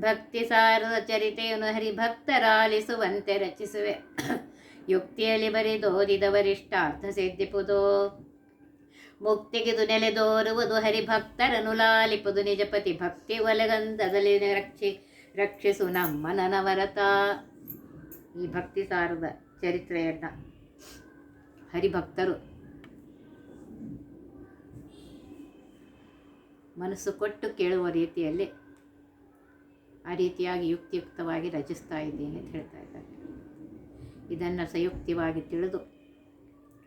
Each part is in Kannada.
ಭಕ್ತಿ ಸಾರದ ಚರಿತೆಯನ್ನು ಹರಿಭಕ್ತರಾಲಿಸುವಂತೆ ರಚಿಸುವೆ. ಯುಕ್ತಿಯಲ್ಲಿ ಬರಿದೋದಿದವರಿಷ್ಟಾರ್ಥ ಸಿದ್ಧಿಪುದು ಮುಕ್ತಿಗಿದು ನೆಲೆದೋರುವುದು ಹರಿಭಕ್ತರನು ಲಾಲಿಪುದು. ನಿಜಪತಿ ಭಕ್ತಿ ಒಲಗಂಧದಲ್ಲಿ ರಕ್ಷಿ, ರಕ್ಷಿಸು ನಮ್ಮ ನನವರತ ಈ ಭಕ್ತಿ ಸಾರದ ಚರಿತ್ರೆಯನ್ನು ಹರಿಭಕ್ತರು ಮನಸ್ಸು ಕೊಟ್ಟು ಕೇಳುವ ರೀತಿಯಲ್ಲಿ ಆ ರೀತಿಯಾಗಿ ಯುಕ್ತಿಯುಕ್ತವಾಗಿ ರಚಿಸ್ತಾ ಇದ್ದೀನಿ ಅಂತ ಹೇಳ್ತಾ ಇದ್ದಾರೆ. ಇದನ್ನು ಸಂಯುಕ್ತವಾಗಿ ತಿಳಿದು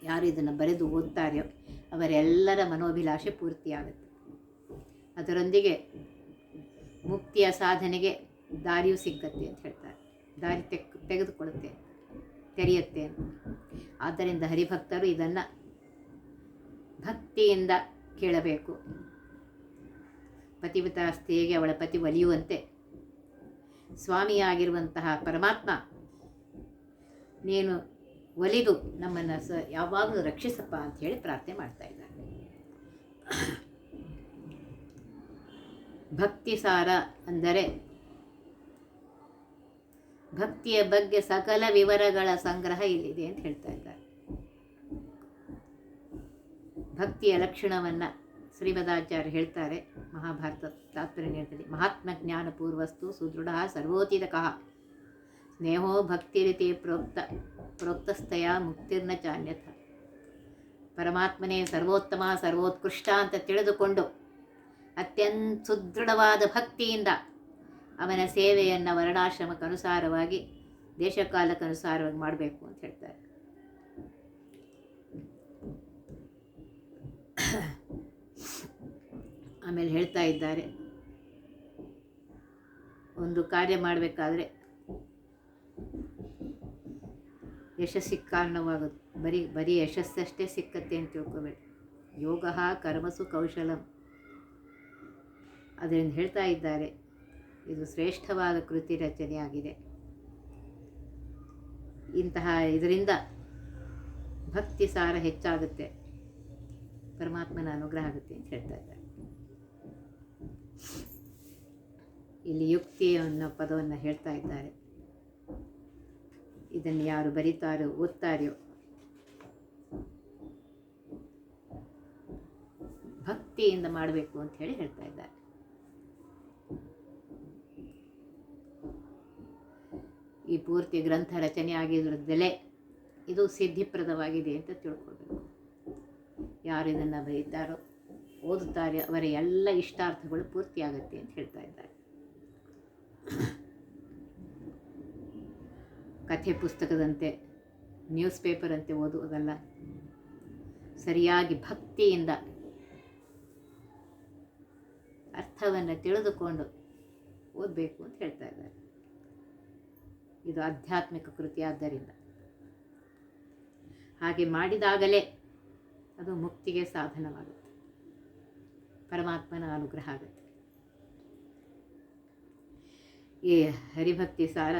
ಯಾರು ಇದನ್ನು ಬರೆದು ಓದ್ತಾರೆಯೋ ಅವರೆಲ್ಲರ ಮನೋಭಿಲಾಷೆ ಪೂರ್ತಿಯಾಗುತ್ತೆ ಅದರೊಂದಿಗೆ ಮುಕ್ತಿಯ ಸಾಧನೆಗೆ ದಾರಿಯೂ ಸಿಕ್ಕತ್ತೆ ಅಂತ ಹೇಳ್ತಾರೆ. ದಾರಿ ತೆಕ್, ತೆಗೆದುಕೊಳ್ಳುತ್ತೆ, ತೆರೆಯುತ್ತೆ ಆದ್ದರಿಂದ ಹರಿಭಕ್ತರು ಇದನ್ನು ಭಕ್ತಿಯಿಂದ ಕೇಳಬೇಕು. ಪತಿವ್ರತ ಸ್ತ್ರೀಗೆ ಅವಳ ಪತಿ ಒಲಿಯುವಂತೆ ಸ್ವಾಮಿಯಾಗಿರುವಂತಹ ಪರಮಾತ್ಮ ನೀನು ಒಲಿದು ನಮ್ಮನ್ನು ಸ ಯಾವಾಗಲೂ ರಕ್ಷಿಸಪ್ಪ ಅಂತ ಹೇಳಿ ಪ್ರಾರ್ಥನೆ ಮಾಡ್ತಾ ಇದ್ದಾರೆ. ಭಕ್ತಿ ಸಾರ ಅಂದರೆ ಭಕ್ತಿಯ ಬಗ್ಗೆ ಸಕಲ ವಿವರಗಳ ಸಂಗ್ರಹ ಇಲ್ಲಿದೆ ಅಂತ ಹೇಳ್ತಾ ಇದ್ದಾರೆ. ಭಕ್ತಿಯ ಲಕ್ಷಣವನ್ನು ಶ್ರೀಮದಾಚಾರ್ಯ ಹೇಳ್ತಾರೆ, ಮಹಾಭಾರತ ತಾತ್ಪರ್ಯದಲ್ಲಿ ಮಹಾತ್ಮ ಜ್ಞಾನ ಪೂರ್ವಸ್ತು ಸುದೃಢ ಸರ್ವೋತಿದಕಃ ಸ್ನೇಹೋ ಭಕ್ತಿರಿತಿ ಪ್ರೋಕ್ತ, ಪ್ರೋಕ್ತಸ್ಥೆಯ ಮುಕ್ತಿರ್ನ ಚಾನ್ಯಥ. ಪರಮಾತ್ಮನೇ ಸರ್ವೋತ್ತಮ, ಸರ್ವೋತ್ಕೃಷ್ಟ ಅಂತ ತಿಳಿದುಕೊಂಡು ಅತ್ಯಂತ ಸುದೃಢವಾದ ಭಕ್ತಿಯಿಂದ ಅವನ ಸೇವೆಯನ್ನು ವರ್ಣಾಶ್ರಮಕ್ಕನುಸಾರವಾಗಿ ದೇಶಕಾಲಕ್ಕನುಸಾರವಾಗಿ ಮಾಡಬೇಕು ಅಂತ ಹೇಳ್ತಾರೆ. ಆಮೇಲೆ ಹೇಳ್ತಾ ಇದ್ದಾರೆ. ಒಂದು ಕಾರ್ಯ ಮಾಡಬೇಕಾದ್ರೆ ಯಶಸ್ಸಿಗೆ ಕಾರಣವಾಗುತ್ತೆ ಬರೀ ಬರೀ ಯಶಸ್ಸಷ್ಟೇ ಸಿಕ್ಕತ್ತೆ ಅಂತ ತಿಳ್ಕೊಬೇಡಿ. ಯೋಗ, ಕರ್ಮಸು ಕೌಶಲಂ. ಅದರಿಂದ ಹೇಳ್ತಾ ಇದ್ದಾರೆ, ಇದು ಶ್ರೇಷ್ಠವಾದ ಕೃತಿ ರಚನೆಯಾಗಿದೆ. ಇಂತಹ ಇದರಿಂದ ಭಕ್ತಿ ಸಾರ ಹೆಚ್ಚಾಗುತ್ತೆ. ಪರಮಾತ್ಮನ ಅನುಗ್ರಹ ಆಗುತ್ತೆ ಅಂತ ಹೇಳ್ತಾ ಇದ್ದಾರೆ. ಇಲ್ಲಿ ಯುಕ್ತಿ ಅನ್ನೋ ಪದವನ್ನು ಹೇಳ್ತಾ ಇದ್ದಾರೆ. ಇದನ್ನು ಯಾರು ಬರೀತಾರೋ ಓದ್ತಾರೋ? ಭಕ್ತಿಯಿಂದ ಮಾಡಬೇಕು ಅಂತ ಹೇಳಿ ಹೇಳ್ತಾ ಇದ್ದಾರೆ. ಈ ಪೂರ್ತಿ ಗ್ರಂಥ ರಚನೆ ಆಗಿದ್ರದ್ದಲೇ ಇದು ಸಿದ್ಧಿಪ್ರದವಾಗಿದೆ ಅಂತ ತಿಳ್ಕೊಳ್ಬೇಕು. ಯಾರು ಇದನ್ನು ಬರೀತಾರೋ? ಓದುತ್ತಾರೆ ಅವರ ಎಲ್ಲ ಇಷ್ಟಾರ್ಥಗಳು ಪೂರ್ತಿಯಾಗುತ್ತೆ ಅಂತ ಹೇಳ್ತಾ ಇದ್ದಾರೆ. ಕಥೆ ಪುಸ್ತಕದಂತೆ, ನ್ಯೂಸ್ ಪೇಪರಂತೆ ಓದುವುದಲ್ಲ, ಸರಿಯಾಗಿ ಭಕ್ತಿಯಿಂದ ಅರ್ಥವನ್ನು ತಿಳಿದುಕೊಂಡು ಓದಬೇಕು ಅಂತ ಹೇಳ್ತಾ ಇದ್ದಾರೆ. ಇದು ಆಧ್ಯಾತ್ಮಿಕ ಕೃತಿ ಆದ್ದರಿಂದ. ಹಾಗೆ ಮಾಡಿದಾಗಲೇ ಅದು ಮುಕ್ತಿಗೆ ಸಾಧನವಾಗುತ್ತೆ. ಪರಮಾತ್ಮನ ಅನುಗ್ರಹ ಆಗುತ್ತೆ. ಈ ಹರಿಭಕ್ತಿ ಸಾರ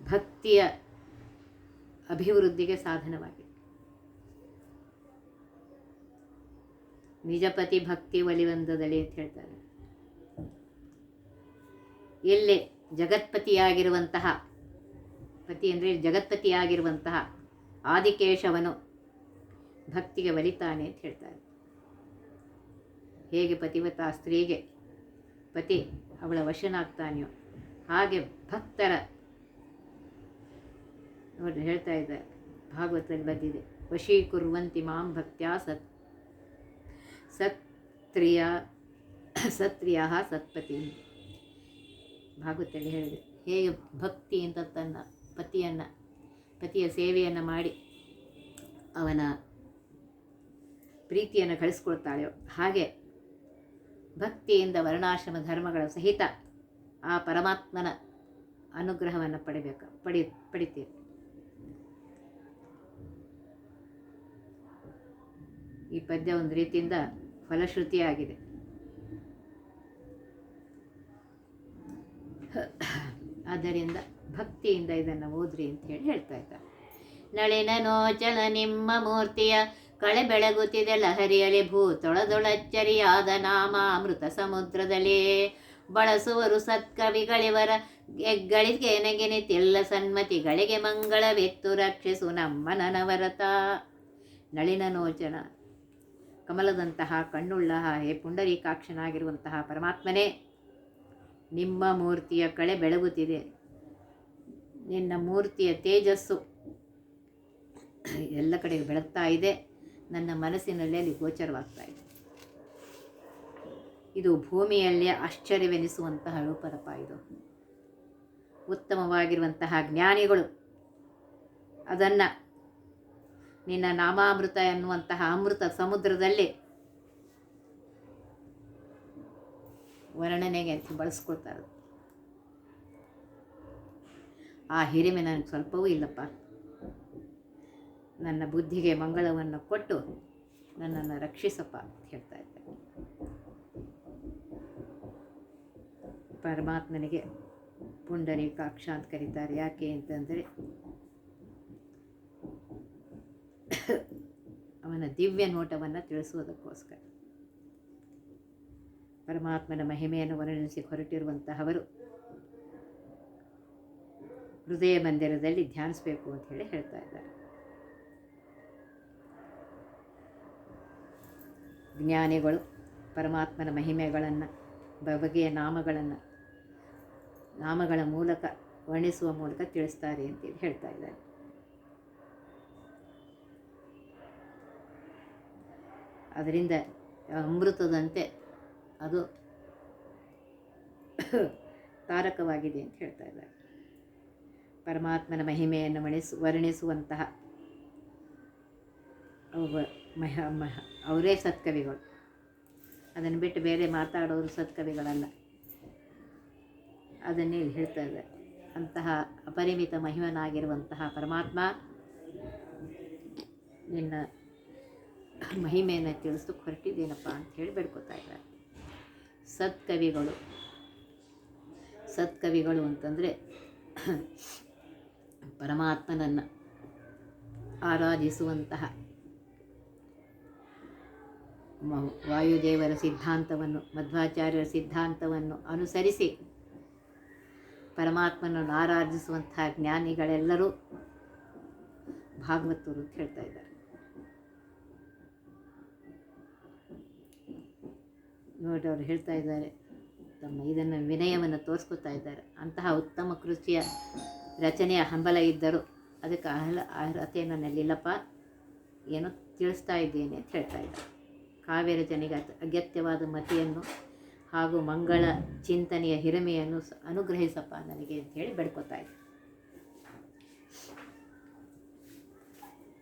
ಭಕ್ತಿಯ ಅಭಿವೃದ್ಧಿಗೆ ಸಾಧನವಾಗಿದೆ. ನಿಜಪತಿ ಭಕ್ತಿ ಒಲಿವಂದದಳಿ ಅಂತ ಹೇಳ್ತಾರೆ. ಎಲ್ಲಿ ಜಗತ್ಪತಿಯಾಗಿರುವಂತಹ, ಪತಿ ಅಂದರೆ ಜಗತ್ಪತಿಯಾಗಿರುವಂತಹ ಆದಿಕೇಶವನು ಭಕ್ತಿಗೆ ಒಲಿತಾನೆ ಅಂತ ಹೇಳ್ತಾರೆ. ಹೇಗೆ ಪತಿವತ ಸ್ತ್ರೀಗೆ? ಪತಿ ಅವಳ ವಶನಾಗ್ತಾನೆಯೋ? ಹಾಗೆ ಭಕ್ತರ ನೋಡಿ ಹೇಳ್ತಾ ಇದ್ದಾರೆ. ಭಾಗವತದಲ್ಲಿ ಬಂದಿದೆ. ವಶೀಕುರ್ವಂತಿ ಮಾಂ ಭಕ್ತಿಯ ಸತ್ ಸತ್ರಿಯ ಸತ್ರಿಯ ಸತ್ಪತಿ. ಭಾಗವತಲ್ಲಿ ಹೇಳಿದೆ. ಹೇಗೆ ಭಕ್ತಿ ಅಂತ ತನ್ನ ಪತಿಯನ್ನು, ಪತಿಯ ಸೇವೆಯನ್ನು ಮಾಡಿ ಅವನ ಪ್ರೀತಿಯನ್ನು ಕಳಿಸ್ಕೊಳ್ತಾಳೆ ಹಾಗೆ ಭಕ್ತಿಯಿಂದ ವರ್ಣಾಶ್ರಮ ಧರ್ಮಗಳ ಸಹಿತ ಆ ಪರಮಾತ್ಮನ ಅನುಗ್ರಹವನ್ನು ಪಡಿಬೇಕು, ಪಡಿ, ಪಡಿತೀವಿ. ಈ ಪದ್ಯ ಒಂದು ರೀತಿಯಿಂದ ಫಲಶ್ರುತಿಯಾಗಿದೆ. ಆದ್ದರಿಂದ ಭಕ್ತಿಯಿಂದ ಇದನ್ನು ಓದ್ರಿ ಅಂತ ಹೇಳಿ ಹೇಳ್ತಾ ಇದ್ದಾರೆ. ನಳಿನ ನೋಚಲ ನಿಮ್ಮ ಮೂರ್ತಿಯ ಕಳೆ ಬೆಳಗುತ್ತಿದೆ ಲಹರಿಯಲಿ ಭೂತೊಳದೊಳಚ್ಚರಿಯಾದ ನಾಮ ಅಮೃತ ಸಮುದ್ರದಲ್ಲಿ. ಬಳಸುವರು ಸತ್ಕವಿಗಳಿವರ ಎಗ್ಗಳಿಗೆ ನೆಗೆನಿತಿಲ್ಲ ಸನ್ಮತಿಗಳಿಗೆ ಮಂಗಳವೆತ್ತು ರಕ್ಷಿಸು ನಮ್ಮ ನನವರತ ನಳಿನ ನೋಚನ. ಕಮಲದಂತಹ ಕಣ್ಣುಳ್ಳ ಹೇ ಪುಂಡರೀಕಾಕ್ಷನಾಗಿರುವಂತಹ ಪರಮಾತ್ಮನೇ, ನಿಮ್ಮ ಮೂರ್ತಿಯ ಕಳೆ ಬೆಳಗುತ್ತಿದೆ. ನಿನ್ನ ಮೂರ್ತಿಯ ತೇಜಸ್ಸು ಎಲ್ಲ ಕಡೆ ಬೆಳಗ್ತಾ ಇದೆ. ನನ್ನ ಮನಸ್ಸಿನಲ್ಲಿ ಅಲ್ಲಿ ಗೋಚರವಾಗ್ತಾ ಇದೆ. ಇದು ಭೂಮಿಯಲ್ಲಿ ಆಶ್ಚರ್ಯವೆನಿಸುವಂತಹ ರೂಪದಪ್ಪ ಇದು. ಉತ್ತಮವಾಗಿರುವಂತಹ ಜ್ಞಾನಿಗಳು. ಅದನ್ನು ನಿನ್ನ ನಾಮಾಮೃತ ಎನ್ನುವಂತಹ ಅಮೃತ ಸಮುದ್ರದಲ್ಲಿ ವರ್ಣನೆಗೆ ಅಂತ ಬಳಸ್ಕೊಳ್ತಾರೆ ಆ ಹಿರಿಮೆ ನನಗೆ ಸ್ವಲ್ಪವೂ ಇಲ್ಲಪ್ಪ. ನನ್ನ ಬುದ್ಧಿಗೆ ಮಂಗಳವನ್ನು ಕೊಟ್ಟು ನನ್ನನ್ನು ರಕ್ಷಿಸಪ್ಪ ಅಂತ ಹೇಳ್ತಾ ಇದ್ದಾರೆ ಪರಮಾತ್ಮನಿಗೆ ಪುಂಡರೀಕಾಕ್ಷ ಅಂತ ಕರೀತಾರೆ. ಯಾಕೆ ಅಂತಂದರೆ ಅವನ ದಿವ್ಯ ನೋಟವನ್ನು ತಿಳಿಸುವುದಕ್ಕೋಸ್ಕರ. ಪರಮಾತ್ಮನ ಮಹಿಮೆಯನ್ನು ವರ್ಣಿಸಿ ಹೊರಟಿರುವಂತಹವರು ಹೃದಯ ಮಂದಿರದಲ್ಲಿ ಧ್ಯಾನಿಸಬೇಕು ಅಂತ ಹೇಳಿ ಹೇಳ್ತಾ ಇದ್ದಾರೆ. ಜ್ಞಾನಿಗಳು ಪರಮಾತ್ಮನ ಮಹಿಮೆಗಳನ್ನು ಬಗೆಯ ನಾಮಗಳನ್ನು, ನಾಮಗಳ ಮೂಲಕ, ವರ್ಣಿಸುವ ಮೂಲಕ ತಿಳಿಸ್ತಾರೆ ಅಂತೇಳಿ ಹೇಳ್ತಾ ಇದ್ದಾರೆ. ಅದರಿಂದ ಅಮೃತದಂತೆ ಅದು ತಾರಕವಾಗಿದೆ ಅಂತ ಹೇಳ್ತಾ ಇದ್ದಾರೆ. ಪರಮಾತ್ಮನ ಮಹಿಮೆಯನ್ನು ಮಣಿಸು, ವರ್ಣಿಸುವಂತಹ ಅವ ಮಹ ಮಹ, ಅವರೇ ಸತ್ಕವಿಗಳು. ಅದನ್ನು ಬಿಟ್ಟು ಬೇರೆ ಮಾತಾಡೋರು ಸತ್ಕವಿಗಳಲ್ಲ. ಅದನ್ನೇ ಹೇಳ್ತಾ ಇದ್ದಾರೆ. ಅಂತಹ ಅಪರಿಮಿತ ಮಹಿಮನಾಗಿರುವಂತಹ ಪರಮಾತ್ಮ ನಿನ್ನ ಮಹಿಮೆಯನ್ನು ತಿಳಿಸೋಕೆ ಹೊರಟಿದ್ದೇನಪ್ಪ ಅಂತ ಹೇಳಿ ಬೇಡ್ಕೊತಾ ಇದ್ದಾರೆ. ಸತ್ಕವಿಗಳು ಸತ್ಕವಿಗಳು ಅಂತಂದರೆ ಪರಮಾತ್ಮನನ್ನು ಆರಾಧಿಸುವಂತಹ ವಾಯುದೇವರ ಸಿದ್ಧಾಂತವನ್ನು, ಮಧ್ವಾಚಾರ್ಯರ ಸಿದ್ಧಾಂತವನ್ನು ಅನುಸರಿಸಿ ಪರಮಾತ್ಮನನ್ನು ಆರಾಧಿಸುವಂತಹ ಜ್ಞಾನಿಗಳೆಲ್ಲರೂ ಭಾಗವತರು ಅಂತ ಹೇಳ್ತಾ ಇದ್ದಾರೆ. ನೋಡಿ ಅವರು ಹೇಳ್ತಾ ಇದ್ದಾರೆ, ತಮ್ಮ ಇದನ್ನು ವಿನಯವನ್ನು ತೋರಿಸ್ಕೊತಾ ಇದ್ದಾರೆ. ಅಂತಹ ಉತ್ತಮ ಕೃಷಿಯ ರಚನೆಯ ಹಂಬಲ ಇದ್ದರು ಅದಕ್ಕೆ ಅಹಲ ಅರ್ಹತೆಯನ್ನು ನನ್ನಲ್ಲಿಲ್ಲಪ್ಪ ಏನೋ ತಿಳಿಸ್ತಾ ಇದ್ದೇನೆ ಅಂತ ಹೇಳ್ತಾ ಇದ್ದಾರೆ. ಕಾವ್ಯ ಜನಿಗೆ ಅಗತ್ಯವಾದ ಮತಿಯನ್ನು ಹಾಗೂ ಮಂಗಳ ಚಿಂತನೆಯ ಹಿರಿಮೆಯನ್ನು ಅನುಗ್ರಹಿಸಪ್ಪ ನನಗೆ ಅಂತ ಹೇಳಿ ಬೇಡ್ಕೊತಾ ಇದ್ದಾರೆ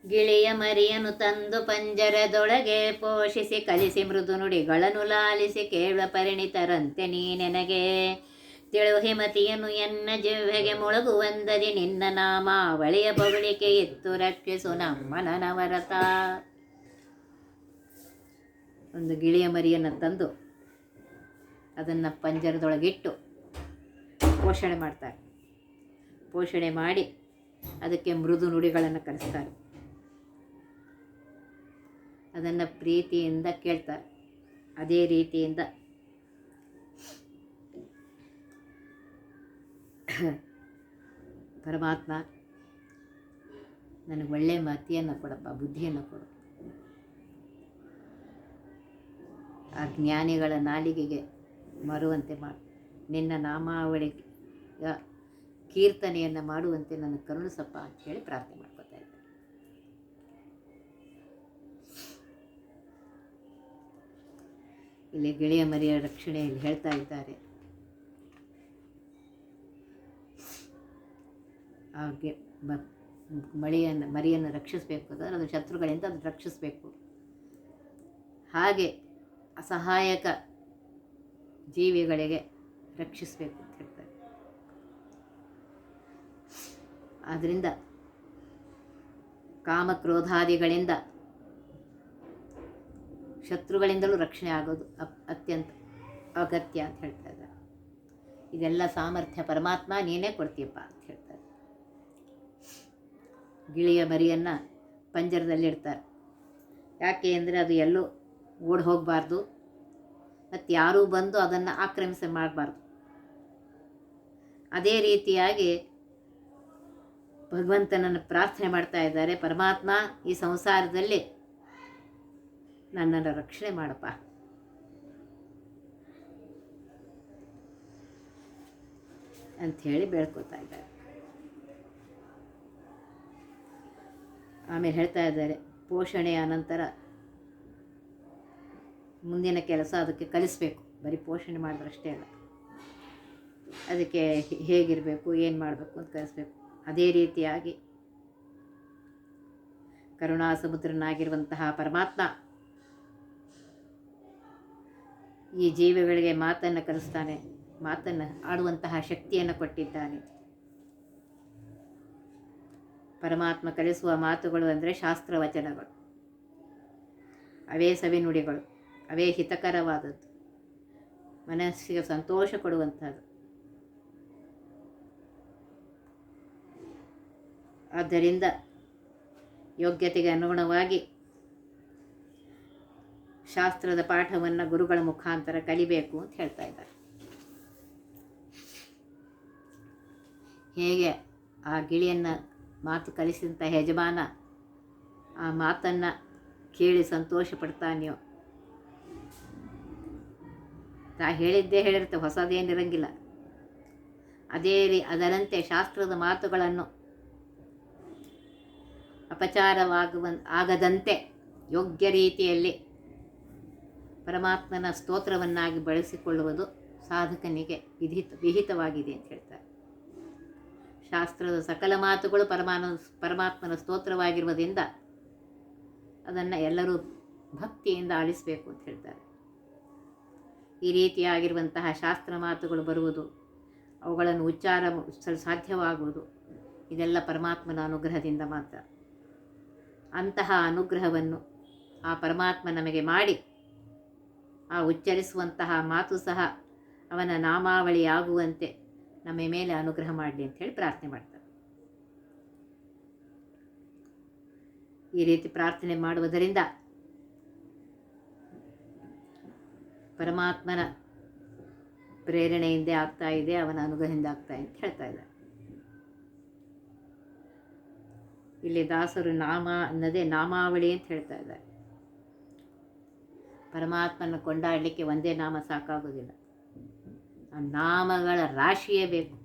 ಗಿಳಿಯ ಮರಿಯನು ತಂದು ಪಂಜರದೊಳಗೆ ಪೋಷಿಸಿ ಕಲಿಸಿ ಮೃದು ನುಡಿಗಳನ್ನು ಲಾಲಿಸಿ ಕೇಳುವ ಪರಿಣಿತರಂತೆ ನೀ ನನಗೆ. ತಿಳು ಹಿಮತಿಯನ್ನು ಎನ್ನ ಜಿಹ್ವೆಗೆ ಮೊಳಗುವಂದದಿ ನಿನ್ನ ನಾಮ ನಾಮಾವಳಿಯ ಬಗಳಿಕೆ ಎತ್ತು ರಕ್ಷಿಸು ನಮ್ಮ ನನವರತ. ಒಂದು ಗಿಳಿಯ ಮರಿಯನ್ನು ತಂದು ಅದನ್ನು ಪಂಜರದೊಳಗಿಟ್ಟು ಪೋಷಣೆ ಮಾಡ್ತಾರೆ. ಪೋಷಣೆ ಮಾಡಿ ಅದಕ್ಕೆ ಮೃದು ನುಡಿಗಳನ್ನು ಕಲಿಸ್ತಾರೆ ಅದನ್ನು ಪ್ರೀತಿಯಿಂದ ಕೇಳ್ತಾರೆ. ಅದೇ ರೀತಿಯಿಂದ ಪರಮಾತ್ಮ ನನಗೆ ಒಳ್ಳೆಯ ಮತಿಯನ್ನು ಕೊಡಪ್ಪ, ಬುದ್ಧಿಯನ್ನು ಕೊಡು. ಆ ಜ್ಞಾನಿಗಳ ನಾಲಿಗೆಗೆ ಮರುವಂತೆ ಮಾಡು. ನಿನ್ನ ನಾಮಾವಳಿ ಕೀರ್ತನೆಯನ್ನು ಮಾಡುವಂತೆ ನನ್ನ ಕರುಣಿಸಪ್ಪ ಅಂತ ಹೇಳಿ ಪ್ರಾರ್ಥನೆ ಮಾಡ್ಕೊತಾ ಇದ್ದೆ. ಇಲ್ಲಿ ಗೆಳೆಯ ಮರಿಯ ರಕ್ಷಣೆಯಲ್ಲಿ ಹೇಳ್ತಾ ಇದ್ದಾರೆ. ಹಾಗೆ ಮಳೆಯನ್ನು ಮರಿಯನ್ನು ರಕ್ಷಿಸಬೇಕು ಅಂದರೆ ಅದು ಶತ್ರುಗಳಿಂದ ಅದು ರಕ್ಷಿಸಬೇಕು. ಹಾಗೆ ಅಸಹಾಯಕ ಜೀವಿಗಳಿಗೆ ರಕ್ಷಿಸಬೇಕು ಅಂತ ಹೇಳ್ತಾರೆ. ಆದ್ದರಿಂದ ಕಾಮಕ್ರೋಧಾದಿಗಳಿಂದ ಶತ್ರುಗಳಿಂದಲೂ ರಕ್ಷಣೆ ಆಗೋದು ಅತ್ಯಂತ ಅಗತ್ಯ ಅಂತ ಹೇಳ್ತಾ ಇದೆಲ್ಲ ಸಾಮರ್ಥ್ಯ ಪರಮಾತ್ಮ ನೀನೇ ಕೊಡ್ತೀಯಪ್ಪ ಅಂತ ಹೇಳ್ತಾರೆ. ಗಿಳಿಯ ಮರಿಯನ್ನು ಪಂಜರದಲ್ಲಿಡ್ತಾರೆ. ಯಾಕೆ ಅಂದರೆ ಅದು ಎಲ್ಲೂ ಓಡಿ ಹೋಗಬಾರ್ದು. ಮತ್ತು ಯಾರೂ ಬಂದು ಅದನ್ನು ಆಕ್ರಮಿಸಿ ಮಾಡಬಾರ್ದು. ಅದೇ ರೀತಿಯಾಗಿ ಭಗವಂತನನ್ನು ಪ್ರಾರ್ಥನೆ ಮಾಡ್ತಾ ಇದ್ದಾರೆ, ಪರಮಾತ್ಮ, ಈ ಸಂಸಾರದಲ್ಲಿ ನನ್ನನ್ನು ರಕ್ಷಣೆ ಮಾಡಪ್ಪ. ಅಂಥೇಳಿ ಬೇಡ್ಕೋತಾ ಇದ್ದಾರೆ. ಆಮೇಲೆ ಹೇಳ್ತಾ ಇದ್ದಾರೆ, ಪೋಷಣೆಯ ನಂತರ ಮುಂದಿನ ಕೆಲಸ ಅದಕ್ಕೆ ಕಲಿಸ್ಬೇಕು. ಬರೀ ಪೋಷಣೆ ಮಾಡಿದ್ರಷ್ಟೇ ಅಲ್ಲ. ಅದಕ್ಕೆ ಹೇಗಿರಬೇಕು, ಏನು ಮಾಡಬೇಕು ಅಂತ ಕಲಿಸ್ಬೇಕು. ಅದೇ ರೀತಿಯಾಗಿ ಕರುಣಾ ಸಮುದ್ರನಾಗಿರುವಂತಹ ಪರಮಾತ್ಮ ಈ ಜೀವಿಗಳಿಗೆ ಮಾತನ್ನು ಕಲಿಸ್ತಾನೆ, ಮಾತನ್ನು ಆಡುವಂತಹ ಶಕ್ತಿಯನ್ನು ಕೊಟ್ಟಿದ್ದಾನೆ. ಪರಮಾತ್ಮ ಕಲಿಸುವ ಮಾತುಗಳು ಅಂದರೆ ಶಾಸ್ತ್ರವಚನಗಳು. ಅವೇ ಸವಿನುಡಿಗಳು. ಅವೇ ಹಿತಕರವಾದದ್ದು. ಮನಸ್ಸಿಗೆ ಸಂತೋಷ ಕೊಡುವಂಥದ್ದು. ಆದ್ದರಿಂದ ಯೋಗ್ಯತೆಗೆ ಅನುಗುಣವಾಗಿ ಶಾಸ್ತ್ರದ ಪಾಠವನ್ನು ಗುರುಗಳ ಮುಖಾಂತರ ಕಲಿಬೇಕು ಅಂತ ಹೇಳ್ತಾ ಇದ್ದಾರೆ. ಹೇಗೆ ಆ ಗಿಳಿಯನ್ನು ಮಾತು ಕಲಿಸಿದಂಥ ಯಜಮಾನ ಆ ಮಾತನ್ನು ಕೇಳಿ ಸಂತೋಷ ಪಡ್ತಾನೆಯೋ ತಾ ಹೇಳಿದ್ದೇ ಹೇಳಿರುತ್ತೆ ಹೊಸದೇನಿರಂಗಿಲ್ಲ ಅದೇ ರೀ, ಅದರಂತೆ ಶಾಸ್ತ್ರದ ಮಾತುಗಳನ್ನು. ಅಪಚಾರವಾಗುವ ಆಗದಂತೆ ಯೋಗ್ಯ ರೀತಿಯಲ್ಲಿ ಪರಮಾತ್ಮನ ಸ್ತೋತ್ರವನ್ನಾಗಿ ಬಳಸಿಕೊಳ್ಳುವುದು ಸಾಧಕನಿಗೆ ವಿಧಿತ, ವಿಹಿತವಾಗಿದೆ ಅಂತ ಹೇಳ್ತಾರೆ. ಶಾಸ್ತ್ರದ ಸಕಲ ಮಾತುಗಳು ಪರಮಾನ, ಪರಮಾತ್ಮನ ಸ್ತೋತ್ರವಾಗಿರುವುದರಿಂದ ಅದನ್ನು ಎಲ್ಲರೂ ಭಕ್ತಿಯಿಂದ ಆಲಿಸಬೇಕು ಅಂತ ಹೇಳ್ತಾರೆ. ಈ ರೀತಿಯಾಗಿರುವಂತಹ ಶಾಸ್ತ್ರ ಮಾತುಗಳು ಬರುವುದು, ಅವುಗಳನ್ನು ಉಚ್ಚಾರ ಸಾಧ್ಯವಾಗುವುದು. ಇದೆಲ್ಲ ಪರಮಾತ್ಮನ ಅನುಗ್ರಹದಿಂದ ಮಾತ್ರ. ಅಂತಹ ಅನುಗ್ರಹವನ್ನು ಆ ಪರಮಾತ್ಮ ನಮಗೆ ಮಾಡಿ, ಆ ಉಚ್ಚರಿಸುವಂತಹ ಮಾತು ಸಹ ಅವನ ನಾಮಾವಳಿಯಾಗುವಂತೆ ನಮ್ಮ ಮೇಲೆ ಅನುಗ್ರಹ ಮಾಡಲಿ ಅಂತ ಹೇಳಿ ಪ್ರಾರ್ಥನೆ ಮಾಡ್ತಾರೆ. ಈ ರೀತಿ ಪ್ರಾರ್ಥನೆ ಮಾಡುವುದರಿಂದ ಪರಮಾತ್ಮನ ಪ್ರೇರಣೆಯಿಂದ ಆಗ್ತಾ ಇದೆ, ಅವನ ಅನುಗ್ರಹದಿಂದ ಆಗ್ತಾ ಇದೆ ಅಂತ ಹೇಳ್ತಾ ಇದ್ದಾರೆ. ಇಲ್ಲಿ ದಾಸರು ನಾಮ ಅನ್ನದೇ ನಾಮಾವಳಿ ಅಂತ ಹೇಳ್ತಾ ಇದ್ದಾರೆ. ಪರಮಾತ್ಮನ ಕೊಂಡಾಡಲಿಕ್ಕೆ ಒಂದೇ ನಾಮ ಸಾಕಾಗೋದಿಲ್ಲ. ಆ ನಾಮಗಳ ರಾಶಿಯೇ ಬೇಕು.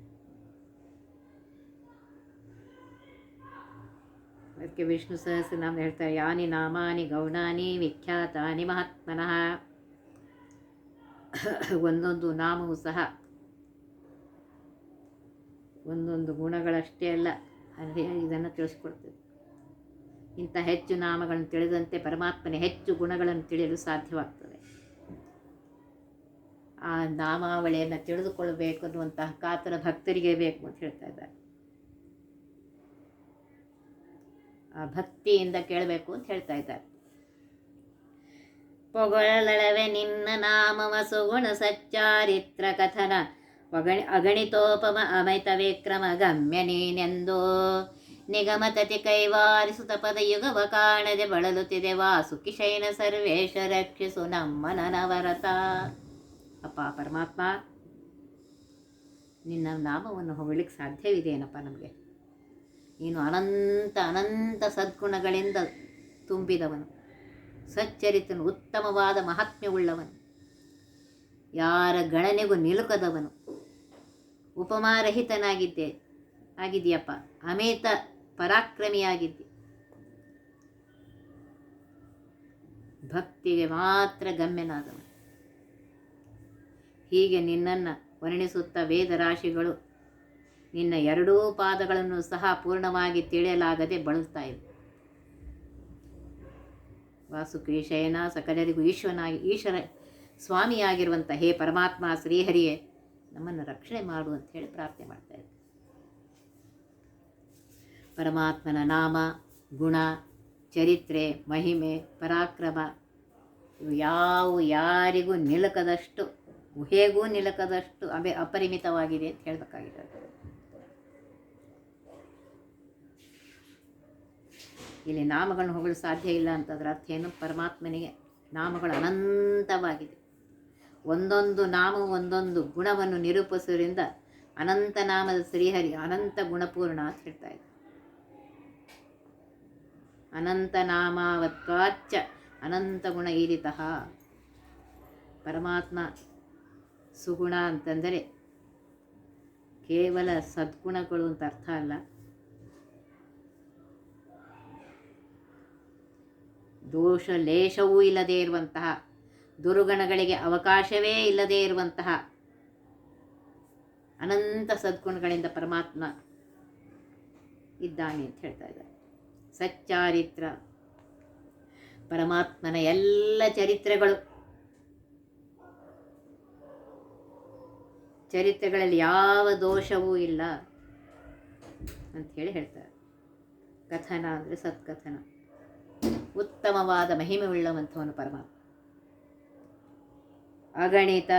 ಅದಕ್ಕೆ ವಿಷ್ಣು ಸಹಸ್ರನಾಮ ಹೇಳ್ತಾರೆ, ಯಾನಿ ನಾಮಾನಿ ಗೌಣಾನಿ ವಿಖ್ಯಾತಾನಿ ಮಹಾತ್ಮನಃ. ಒಂದೊಂದು ನಾಮವು ಸಹ ಒಂದೊಂದು ಗುಣಗಳಷ್ಟೇ ಅಲ್ಲ ಅದೇ ಇದನ್ನು ತಿಳಿಸ್ಕೊಡ್ತದೆ. ಇಂಥ ಹೆಚ್ಚು ನಾಮಗಳನ್ನು ತಿಳಿದಂತೆ ಪರಮಾತ್ಮನೇ ಹೆಚ್ಚು ಗುಣಗಳನ್ನು ತಿಳಿಯಲು ಸಾಧ್ಯವಾಗ್ತದೆ. ಆ ನಾಮಾವಳಿಯನ್ನು ತಿಳಿದುಕೊಳ್ಳಬೇಕು ಅನ್ನುವಂತಹ ಕಾತರ ಭಕ್ತರಿಗೆ ಬೇಕು ಅಂತ ಹೇಳ್ತಾ ಇದ್ದಾರೆ. ಆ ಭಕ್ತಿಯಿಂದ ಕೇಳಬೇಕು ಅಂತ ಹೇಳ್ತಾ ಇದ್ದಾರೆ. ಪೊಗಳಲಳವೆ ನಿನ್ನ ನಾಮವ ಸುಗುಣ ಸಚ್ಚಾರಿತ್ರ ಕಥನ. ಒಗಣಿ ಅಗಣಿತೋಪಮ ಅಮಿತ ವಿಕ್ರಮ ಗಮ್ಯ ನೀನೆಂದು. ನಿಗಮತತಿ ಪದ ಯುಗವ ಕಾಣದೆ ಬಳಲುತ್ತಿದೆ ವಾಸುಕಿ ಶೈನ ಸರ್ವೇಶ ರಕ್ಷಿಸು ನಮ್ಮ ನನವರತ. ಅಪ್ಪ ಪರಮಾತ್ಮ, ನಿನ್ನ ನಾಮವನ್ನು ಹೊಗಳಿಕ್ಕೆ ಸಾಧ್ಯವಿದೆಯೇನಪ್ಪ ನಮಗೆ? ನೀನು ಅನಂತ ಅನಂತ ಸದ್ಗುಣಗಳಿಂದ ತುಂಬಿದವನು. ಸಚ್ಚರಿತನು, ಉತ್ತಮವಾದ ಮಹಾತ್ಮ್ಯವುಳ್ಳವನು. ಯಾರ ಗಣನೆಗೂ ನಿಲುಕದವನು. ಉಪಮಾರಹಿತನಾಗಿದ್ದೆ ಆಗಿದೆಯಪ್ಪ ಅಮೇತ ಪರಾಕ್ರಮಿಯಾಗಿದ್ದೆ. ಭಕ್ತಿಗೆ ಮಾತ್ರ ಗಮ್ಯನಾದವನು. ಹೀಗೆ ನಿನ್ನನ್ನು ವರ್ಣಿಸುತ್ತಾ ವೇದರಾಶಿಗಳು ನಿನ್ನ ಎರಡೂ ಪಾದಗಳನ್ನು ಸಹ ಪೂರ್ಣವಾಗಿ ತಿಳಿಯಲಾಗದೆ ಬಳಲ್ತಾ ಇವೆ. ವಾಸುಕಿ ಶಯನ ಸಕಲರಿಗೂ ಈಶ್ವನಾಗಿ ಈಶ್ವರ ಸ್ವಾಮಿಯಾಗಿರುವಂಥ ಹೇ ಪರಮಾತ್ಮ, ಶ್ರೀಹರಿಯೇ, ನಮ್ಮನ್ನು ರಕ್ಷಣೆ ಮಾಡು ಅಂತ ಹೇಳಿ ಪ್ರಾರ್ಥನೆ ಮಾಡ್ತಾ ಪರಮಾತ್ಮನ ನಾಮ, ಗುಣ, ಚರಿತ್ರೆ, ಮಹಿಮೆ, ಪರಾಕ್ರಮ, ಇವು ಯಾವ ಯಾರಿಗೂ ನಿಲುಕದಷ್ಟು ಊಹೆಗೂ ನಿಲುಕದಷ್ಟು ಅಬೆ ಅಪರಿಮಿತವಾಗಿದೆ ಅಂತ ಹೇಳಬೇಕಾಗಿದೆ ಇಲ್ಲಿ ನಾಮಗಳನ್ನು ಹೋಗಲು ಸಾಧ್ಯ ಇಲ್ಲ ಅಂತಂದ್ರೆ ಅರ್ಥ ಏನು? ಪರಮಾತ್ಮನಿಗೆ ನಾಮಗಳು ಅನಂತವಾಗಿದೆ. ಒಂದೊಂದು ನಾಮ ಒಂದೊಂದು ಗುಣವನ್ನು ನಿರೂಪಿಸುವುದರಿಂದ ಅನಂತ ನಾಮದ ಶ್ರೀಹರಿ ಅನಂತ ಗುಣಪೂರ್ಣ ಅಂತ ಹೇಳ್ತಾ ಇದೆ ಅನಂತ ನಾಮಾವತ್ಕಾಚ ಅನಂತ ಗುಣ ಈರಿತಃ. ಪರಮಾತ್ಮ ಸುಗುಣ ಅಂತಂದರೆ ಕೇವಲ ಸದ್ಗುಣಗಳು ಅಂತ ಅರ್ಥ ಅಲ್ಲ. ದೋಷ ಲೇಷವೂ ಇಲ್ಲದೇ ಇರುವಂತಹ, ದುರ್ಗುಣಗಳಿಗೆ ಅವಕಾಶವೇ ಇಲ್ಲದೇ ಇರುವಂತಹ ಅನಂತ ಸದ್ಗುಣಗಳಿಂದ ಪರಮಾತ್ಮ ಇದ್ದಾನೆ ಅಂತ ಹೇಳ್ತಾ ಇದ್ದಾರೆ. ಸಚ್ಚಾರಿತ್ರ, ಪರಮಾತ್ಮನ ಎಲ್ಲ ಚರಿತ್ರೆಗಳು. ಚರಿತ್ರೆಗಳಲ್ಲಿ ಯಾವ ದೋಷವೂ ಇಲ್ಲ ಅಂತ ಹೇಳಿ ಹೇಳ್ತಾರೆ. ಕಥನ ಅಂದರೆ ಸತ್ಕಥನ ಉತ್ತಮವಾದ ಮಹಿಮೆ ಉಳ್ಳವಂಥವನು ಪರಮಾತ್ಮ. ಅಗಣಿತ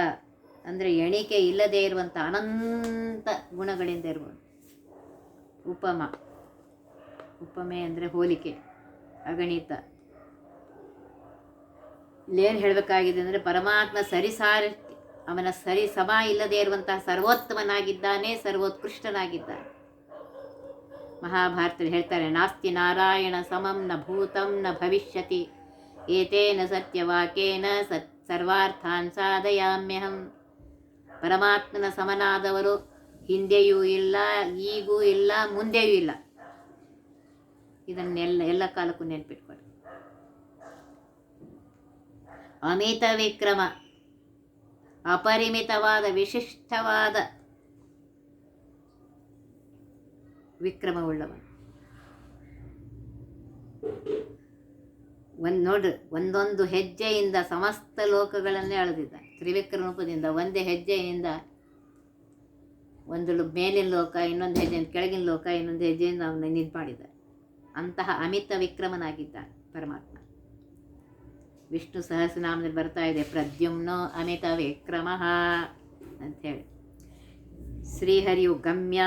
ಅಂದರೆ ಎಣಿಕೆ ಇಲ್ಲದೇ ಇರುವಂಥ ಅನಂತ ಗುಣಗಳಿಂದ ಇರುವನು ಉಪಮ. ಉಪಮೆ ಅಂದರೆ ಹೋಲಿಕೆ, ಅಗಣಿತ. ಇಲ್ಲೇನು ಹೇಳಬೇಕಾಗಿದೆ ಅಂದರೆ ಪರಮಾತ್ಮ ಸರಿಸಾರ ಅವನ ಸರಿ ಸಮ ಇಲ್ಲದೇ ಇರುವಂತಹ ಸರ್ವೋತ್ತಮನಾಗಿದ್ದಾನೆ, ಸರ್ವೋತ್ಕೃಷ್ಟನಾಗಿದ್ದಾನೆ. ಮಹಾಭಾರತದಲ್ಲಿ ಹೇಳ್ತಾರೆ, ನಾಸ್ತಿ ನಾರಾಯಣ ಸಮಂ ನ ಭೂತಂ ನ ಭವಿಷ್ಯತಿ, ಏತೇನ ಸತ್ಯವಾಕೇನ ಸತ್ ಸರ್ವಾರ್ಥಾನ್ ಸಾಧಯಾಮ್ಯಹಂ. ಪರಮಾತ್ಮನ ಸಮನಾದವರು ಹಿಂದೆಯೂ ಇಲ್ಲ, ಈಗೂ ಇಲ್ಲ, ಮುಂದೆಯೂ ಇಲ್ಲ. ಇದನ್ನೆಲ್ಲ, ಎಲ್ಲ ಕಾಲಕ್ಕೂ ನೆನ್ಪಿಟ್ಕೊಳ್ಳಿ. ಅಮಿತ ವಿಕ್ರಮ ಅಪರಿಮಿತವಾದ, ವಿಶಿಷ್ಟವಾದ ವಿಕ್ರಮವುಳ್ಳವನು. ಒಂದು ನೋಡ್ರಿ, ಒಂದೊಂದು ಹೆಜ್ಜೆಯಿಂದ ಸಮಸ್ತ ಲೋಕಗಳನ್ನೇ ಅಳೆದಿದ್ದ ತ್ರಿವಿಕ್ರಮ ರೂಪದಿಂದ ಒಂದೇ ಹೆಜ್ಜೆಯಿಂದ ಒಂದು ಮೇಲಿನ ಲೋಕ, ಇನ್ನೊಂದು ಹೆಜ್ಜೆಯಿಂದ ಕೆಳಗಿನ ಲೋಕ, ಇನ್ನೊಂದು ಹೆಜ್ಜೆಯಿಂದ ಅವನ ನಿಂತು ಮಾಡಿದ್ದ ಅಂತಹ ಅಮಿತ ವಿಕ್ರಮನಾಗಿದ್ದ ಪರಮಾತ್ಮ. ವಿಷ್ಣು ಸಹಸ್ರನಾಮದಲ್ಲಿ ಬರ್ತಾ ಇದೆ, ಪ್ರದ್ಯುಮ್ನೋ ಅಮಿತ ವಿಕ್ರಮ ಅಂಥೇಳಿ ಶ್ರೀಹರಿಯು ಗಮ್ಯ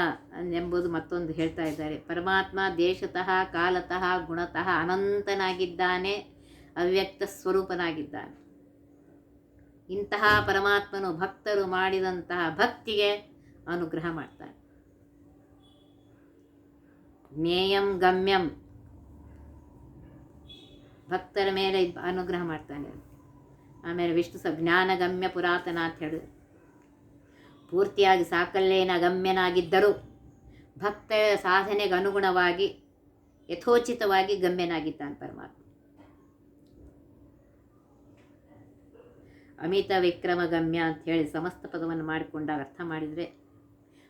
ಎಂಬುದು ಮತ್ತೊಂದು ಹೇಳ್ತಾ ಇದ್ದಾರೆ. ಪರಮಾತ್ಮ ದೇಶತಃ, ಕಾಲತಃ, ಗುಣತಃ ಅನಂತನಾಗಿದ್ದಾನೆ, ಅವ್ಯಕ್ತ ಸ್ವರೂಪನಾಗಿದ್ದಾನೆ. ಇಂತಹ ಪರಮಾತ್ಮನು ಭಕ್ತರು ಮಾಡಿದಂತಹ ಭಕ್ತಿಗೆ ಅನುಗ್ರಹ ಮಾಡ್ತಾನೆ. ಜ್ಞೇಯಂ ಗಮ್ಯಂ. ಭಕ್ತರ ಮೇಲೆ ಅನುಗ್ರಹ ಮಾಡ್ತಾನೆ. ಆಮೇಲೆ ವಿಷ್ಣು ಸ ಜ್ಞಾನಗಮ್ಯ ಪುರಾತನ ಅಂತ ಹೇಳಿದ್ರು ಪೂರ್ತಿಯಾಗಿ ಸಾಕಲ್ಲೇನ ಗಮ್ಯನಾಗಿದ್ದರೂ. ಭಕ್ತರ ಸಾಧನೆಗೆ ಅನುಗುಣವಾಗಿ, ಯಥೋಚಿತವಾಗಿ ಗಮ್ಯನಾಗಿದ್ದಾನೆ ಪರಮಾತ್ಮ. ಅಮಿತ ವಿಕ್ರಮ ಗಮ್ಯ ಅಂತ ಹೇಳಿ ಸಮಸ್ತ ಪದವನ್ನು ಮಾಡಿಕೊಂಡಾಗ ಅರ್ಥ ಮಾಡಿದರೆ,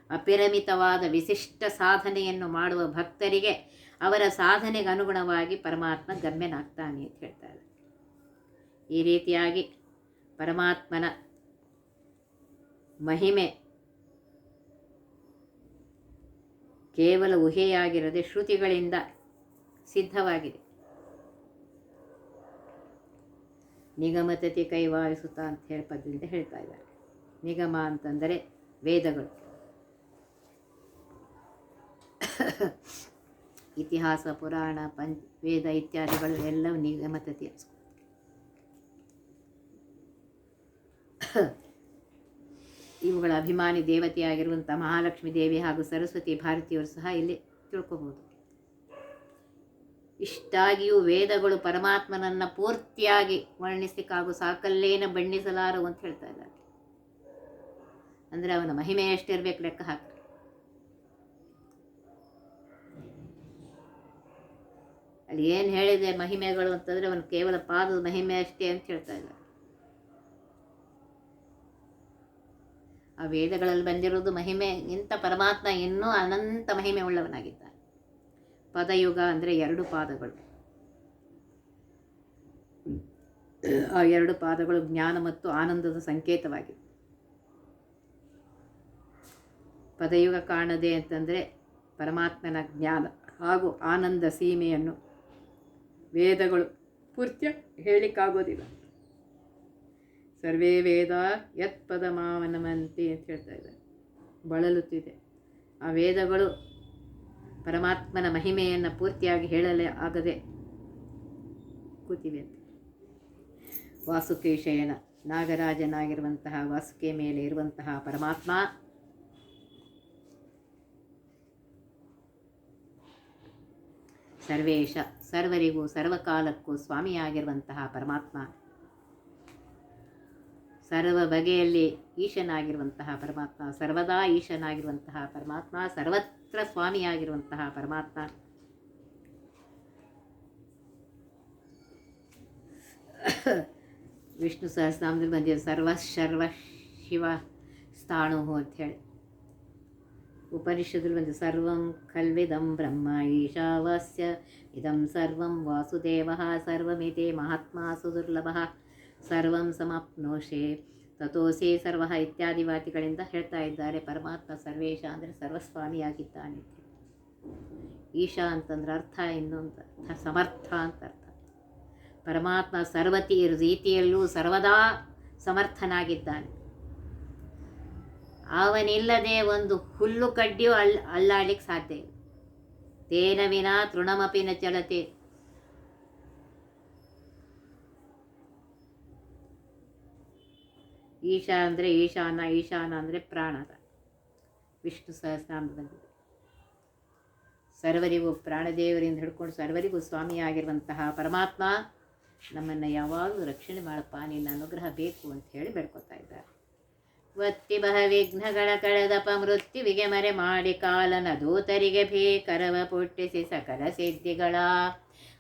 ಅಪಿರಮಿತವಾದ ವಿಶಿಷ್ಟ ಸಾಧನೆಯನ್ನು ಮಾಡುವ ಭಕ್ತರಿಗೆ ಅವರ ಸಾಧನೆಗೆ ಅನುಗುಣವಾಗಿ ಪರಮಾತ್ಮ ಗಮ್ಯನಾಗ್ತಾನೆ ಅಂತ ಹೇಳ್ತಾರೆ. ಈ ರೀತಿಯಾಗಿ ಪರಮಾತ್ಮನ ಮಹಿಮೆ. ಕೇವಲ ಊಹೆಯಾಗಿರದೆ ಶ್ರುತಿಗಳಿಂದ ಸಿದ್ಧವಾಗಿದೆ. ನಿಗಮತತಿ ಕೈವಾಯಿಸುತ್ತ ಅಂತ ಹೇಳಿ ಹೇಳ್ತಾ ಇದ್ದಾರೆ. ನಿಗಮ ಅಂತಂದರೆ ವೇದಗಳು. ಇತಿಹಾಸ, ಪುರಾಣ, ಪಂಚ, ವೇದ ಇತ್ಯಾದಿಗಳು ಎಲ್ಲವೂ ನಿಗಮತತಿ ಇವುಗಳ ಅಭಿಮಾನಿ ದೇವತೆಯಾಗಿರುವಂಥ ಮಹಾಲಕ್ಷ್ಮೀ ದೇವಿ ಹಾಗೂ ಸರಸ್ವತಿ ಭಾರತಿಯವರು ಸಹ ಇಲ್ಲಿ ತಿಳ್ಕೋಬೋದು. ಇಷ್ಟಾಗಿಯೂ ವೇದಗಳು ಪರಮಾತ್ಮನನ್ನು ಪೂರ್ತಿಯಾಗಿ ವರ್ಣಿಸಲಿಕ್ಕಾಗೂ ಸಾಕಲ್ಲೇನ ಬಣ್ಣಿಸಲಾರು ಅಂತ ಹೇಳ್ತಾ ಇದ್ದಾರೆ. ಅಂದರೆ ಅವನ ಮಹಿಮೆ ಎಷ್ಟಿರ್ಬೇಕು ಲೆಕ್ಕ ಹಾಕಿ. ಅಲ್ಲಿ ಏನು ಹೇಳಿದೆ ಮಹಿಮೆಗಳು ಅಂತಂದರೆ ಅವನು ಕೇವಲ ಪಾದದ ಮಹಿಮೆ ಅಷ್ಟೇ ಅಂತ ಹೇಳ್ತಾ ಇದ್ದಾರೆ. ಆ ವೇದಗಳಲ್ಲಿ ಬಂದಿರೋದು ಮಹಿಮೆ. ಇಂಥ ಪರಮಾತ್ಮ ಇನ್ನೂ ಅನಂತ ಮಹಿಮೆ ಉಳ್ಳವನಾಗಿದ್ದಾನೆ. ಪದಯುಗ ಅಂದರೆ ಎರಡು ಪಾದಗಳು. ಆ ಎರಡು ಪಾದಗಳು ಜ್ಞಾನ ಮತ್ತು ಆನಂದದ ಸಂಕೇತವಾಗಿದೆ ಪದಯುಗ ಕಾಣದೆ ಅಂತಂದರೆ ಪರಮಾತ್ಮನ ಜ್ಞಾನ ಹಾಗೂ ಆನಂದ ಸೀಮೆಯನ್ನು ವೇದಗಳು ಪೂರ್ತ್ಯ ಹೇಳಿಕ್ಕಾಗೋದಿಲ್ಲ ಸರ್ವೇ ವೇದ ಯತ್ ಪದ ಮಾವನಮಂತಿ ಅಂತ ಹೇಳ್ತಾ ಇದ್ದಾರೆ. ಬಳಲುತ್ತಿದೆ. ಆ ವೇದಗಳು ಪರಮಾತ್ಮನ ಮಹಿಮೆಯನ್ನು ಪೂರ್ತಿಯಾಗಿ ಹೇಳಲೇ ಆಗದೆ ಕೂತಿವೆ ಅಂತ. ವಾಸುಕೇಶಯನ ನಾಗರಾಜನಾಗಿರುವಂತಹ ವಾಸುಕೆ ಮೇಲೆ ಇರುವಂತಹ ಪರಮಾತ್ಮ ಸರ್ವೇಶ ಸರ್ವರಿಗೂ ಸರ್ವಕಾಲಕ್ಕೂ ಸ್ವಾಮಿಯಾಗಿರುವಂತಹ ಪರಮಾತ್ಮ ಸರ್ವ ಬಗೆಯಲ್ಲಿ ಈಶನಾಗಿರುವಂತಹ ಪರಮಾತ್ಮ, ಸರ್ವದಾ ಈಶನಾಗಿರುವಂತಹ ಪರಮಾತ್ಮ, ಸರ್ವತ್ರ ಸ್ವಾಮಿಯಾಗಿರುವಂತಹ ಪರಮಾತ್ಮ. ವಿಷ್ಣು ಸಹಸ್ರನಾಮದಲ್ಲಿ ಬಂದಿದೆ ಸರ್ವ ಶರ್ವ ಶಿವ ಸ್ಥಾಣು ಅಂಥೇಳಿ. ಉಪನಿಷದಲ್ಲಿ ಬಂದಿದೆ ಸರ್ವಂ ಖಲ್ವಿದಂ ಬ್ರಹ್ಮ ಈಶಾವಾಸ್ಯ, ಇದಂ ಸರ್ವಂ ವಾಸುದೇವ ಸರ್ವಮಿತಿ ಮಹಾತ್ಮ ಸುದುರ್ಲಭ ಸರ್ವಂ ಸಮಾಪ್ನೋಷೆ. ತಥೋಸಿ ಸರ್ವ ಇತ್ಯಾದಿ ವಾತಿಗಳಿಂದ ಹೇಳ್ತಾ ಇದ್ದಾರೆ, ಪರಮಾತ್ಮ ಸರ್ವೇಶ ಅಂದರೆ ಸರ್ವಸ್ವಾಮಿಯಾಗಿದ್ದಾನೆ ಈಶಾ ಅಂತಂದ್ರೆ ಅರ್ಥ ಇನ್ನೊಂದು ಅರ್ಥ, ಸಮರ್ಥ ಅಂತ ಅರ್ಥ. ಪರಮಾತ್ಮ ಸರ್ವತಿ ರೀತಿಯಲ್ಲೂ ಸರ್ವದಾ ಸಮರ್ಥನಾಗಿದ್ದಾನೆ. ಅವನಿಲ್ಲದೆ ಒಂದು ಹುಲ್ಲು ಕಡ್ಡಿಯೂ ಅಲ್ ಅಲ್ಲಾಡ್ಲಿಕ್ಕೆ ಸಾಧ್ಯ ಇಲ್ಲ. ತೇನ ವಿನಾ ತೃಣಮಪಿನ ಚಲತೆ. ಈಶಾ ಅಂದರೆ ಈಶಾನ ಈಶಾನ ಅಂದರೆ ಪ್ರಾಣದ ವಿಷ್ಣು ಸಹಸ್ರಾಮ ಬಂದಿದೆ ಸರ್ವರಿಗೂ ಪ್ರಾಣದೇವರಿಂದ ಹಿಡ್ಕೊಂಡು ಸರ್ವರಿಗೂ ಸ್ವಾಮಿಯಾಗಿರುವಂತಹ ಪರಮಾತ್ಮ ನಮ್ಮನ್ನು ಯಾವಾಗಲೂ ರಕ್ಷಣೆ ಮಾಡಪ್ಪ, ನಿನ್ನ ಅನುಗ್ರಹ ಬೇಕು ಅಂತ ಹೇಳಿ ಬೇಡ್ಕೊತಾ ಇದ್ದಾರೆ. ಒತ್ತಿ ಬಹ ವಿಘ್ನಗಳ ಕಳೆದಪ ಮೃತ್ಯುವಿಗೆ ಮರೆ ಮಾಡಿ ಕಾಲನ ದೂತರಿಗೆ ಭೀಕರವ ಪುಟ್ಟಿಸಿ ಸಕಲ ಸಿದ್ಧಿಗಳ.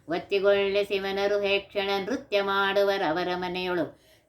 ಒತ್ತಿಗೊಳ್ಳೆ ಶಿವನರು ಹೇಕ್ಷಣ ನೃತ್ಯ ಮಾಡುವರವರ ಮನೆಯೊಳು